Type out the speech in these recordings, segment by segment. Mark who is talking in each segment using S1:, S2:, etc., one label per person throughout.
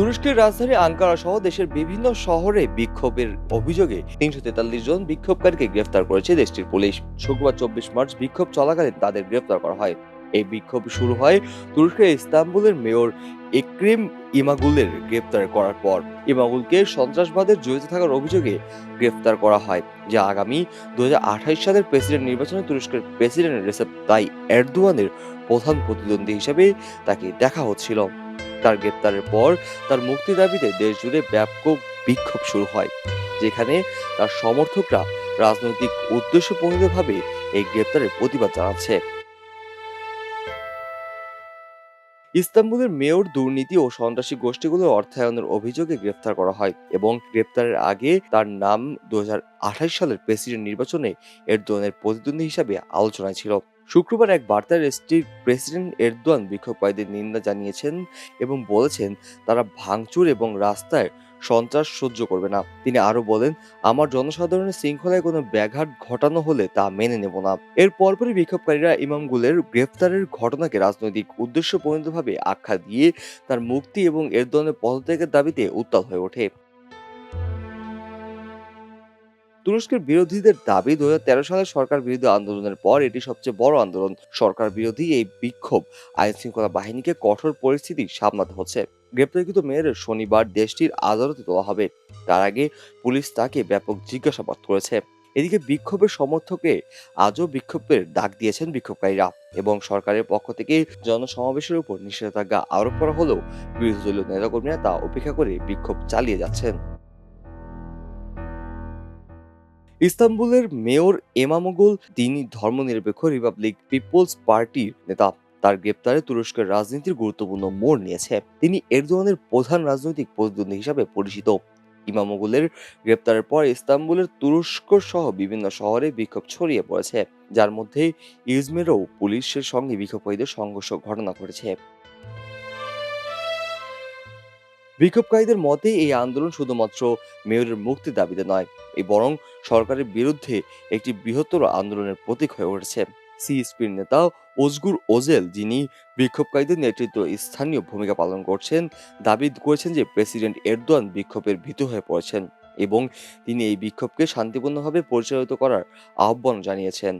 S1: তুরস্কের রাজধানী আঙ্কারা সহ দেশের বিভিন্ন শহরে বিক্ষোভের অভিযোগে তিনশো তেতাল্লিশ জন বিক্ষোভকারীকে গ্রেফতার করেছে দেশটির পুলিশ। শুক্রবার চব্বিশ মার্চ বিক্ষোভ চলাকালীন তাদের গ্রেফতার করা হয়। এই বিক্ষোভ শুরু হয় তুরস্কের ইস্তাম্বুলের মেয়র একরিম ইমাগুলের গ্রেপ্তার করার পর। ইমাগুলকে সন্ত্রাসবাদের জড়িত থাকার অভিযোগে গ্রেফতার করা হয়, যা আগামী দু হাজার আঠাশ সালের প্রেসিডেন্ট নির্বাচনে তুরস্কের প্রেসিডেন্ট রেসেপ তাই এরদোয়ানের প্রধান প্রতিদ্বন্দ্বী হিসেবে তাকে দেখা হচ্ছিল। তার গ্রেপ্তারের পর তার মুক্তি দাবিতে দেশ জুড়ে ব্যাপক বিক্ষোভ শুরু হয়, যেখানে তার সমর্থকরা রাজনৈতিক উদ্দেশ্যপ্রণীতভাবে এই গ্রেপ্তারের প্রতিবাদ জানাচ্ছে। ইস্তাম্বুলের মেয়র দুর্নীতি ও সন্ত্রাসী গোষ্ঠীগুলোর অর্থায়নের অভিযোগে গ্রেফতার করা হয় এবং গ্রেপ্তারের আগে তার নাম দুহাজার আঠাশ সালের প্রেসিডেন্ট নির্বাচনে এরদোয়ানের প্রতিদ্বন্দ্বী হিসাবে আলোচনায় ছিল। শুক্রবার এক বার্তায় দেশটির প্রেসিডেন্ট এরদোয়ান বিক্ষোভকারীদের নিন্দা জানিয়েছেন এবং বলেছেন, তারা ভাঙচুর এবং রাস্তায় সন্ত্রাস সহ্য করবে না। তিনি আরও বলেন, আমার জনসাধারণের শৃঙ্খলায় কোনো ব্যাঘাত ঘটানো হলে তা মেনে নেব না। এর পরপরই বিক্ষোভকারীরা ইমামগুলের গ্রেফতারের ঘটনাকে রাজনৈতিক উদ্দেশ্য পরিণতভাবে আখ্যা দিয়ে তার মুক্তি এবং এরদোয়ানের পদত্যাগের দাবিতে উত্তাল হয়ে ওঠে। তুরস্কের বিরোধীদের দাবি দু হাজার তেরো সালে সরকার বিরোধী আন্দোলনের পর এটি সবচেয়ে বড় আন্দোলন। সরকার বিরোধী এই বিক্ষোভ আইন শৃঙ্খলা বাহিনীকে কঠোর পরিস্থিতি সামলাতে হচ্ছে। গ্রেপ্তারকৃত মেয়ের শনিবার দেশটির আদালতে তোলা হবে। তার আগে পুলিশ তাকে ব্যাপক জিজ্ঞাসাবাদ করেছে। এদিকে বিক্ষোভের সমর্থকে আজও বিক্ষোভের ডাক দিয়েছেন বিক্ষোভকারীরা এবং সরকারের পক্ষ থেকে জনসমাবেশের উপর নিষেধাজ্ঞা আরোপ করা হলেও বিরোধী দলীয় নেতাকর্মীরা তা উপেক্ষা করে বিক্ষোভ চালিয়ে যাচ্ছেন। ইস্তাম্বুলের মেয়র এমামোগল তিনি ধর্মনিরপেক্ষ রিপাবলিক পিপলস পার্টির নেতা। তার গ্রেপ্তারে তুরস্কের রাজনীতির গুরুত্বপূর্ণ মোড় নিয়েছে। তিনি এরদোয়ানের প্রধান রাজনৈতিক প্রতিদ্বন্দ্বী হিসাবে পরিচিত। ইমামগুলের গ্রেপ্তারের পর ইস্তাম্বুলের তুরস্ক সহ বিভিন্ন শহরে বিক্ষোভ ছড়িয়ে পড়েছে। যার মধ্যে ইজমেরও পুলিশের সঙ্গে বিক্ষোভকারীদের সংঘর্ষ ঘটনা ঘটেছে। বিক্ষোভকারীদের মতে, এই আন্দোলন শুধুমাত্র মেয়রের মুক্তির দাবিতে নয়, এই বরং সরকারের বিরুদ্ধে একটি বৃহত্তর আন্দোলনের প্রতীক হয়ে উঠেছে। সিএসপির নেতা ওজগুর ওজেল, যিনি বিক্ষোভকারীদের নেতৃত্ব স্থানীয় ভূমিকা পালন করছেন, দাবি করেছেন যে প্রেসিডেন্ট এরদোয়ান বিক্ষোভের ভীত হয়ে পড়েছেন এবং তিনি এই বিক্ষোভকে শান্তিপূর্ণভাবে পরিচালিত করার আহ্বান জানিয়েছেন।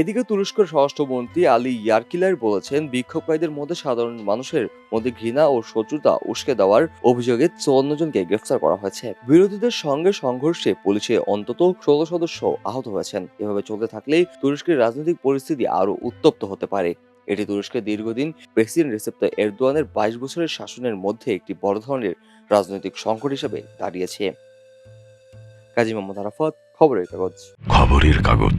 S1: এদিকে তুরস্কের স্বরাষ্ট্রমন্ত্রী আলী ইয়ারকিলার বলেছেন, বিক্ষোভকারীদের মধ্যে সাধারণ মানুষের মধ্যে ঘৃণা ও শত্রুতা উস্কে দেওয়ার অভিযোগে চুয়ান্ন জনকে গ্রেফতার করা হয়েছে। বিরোধীদের সঙ্গে সংঘর্ষে পুলিশে অন্তত ষোলো সদস্য আহত হয়েছেন। এভাবে চলতে থাকলে তুরস্কের রাজনৈতিক পরিস্থিতি আরও উত্তপ্ত হতে পারে। এটি তুরস্কের দীর্ঘদিন প্রেসিডেন্ট রেসেপ তাইপ এরদোয়ানের বাইশ বছরের শাসনের মধ্যে একটি বড় ধরনের রাজনৈতিক সংকট হিসেবে দাঁড়িয়েছে। কাজী মোহাম্মদ আরাফাত, খবরের কাগজ।
S2: খবরের কাগজ।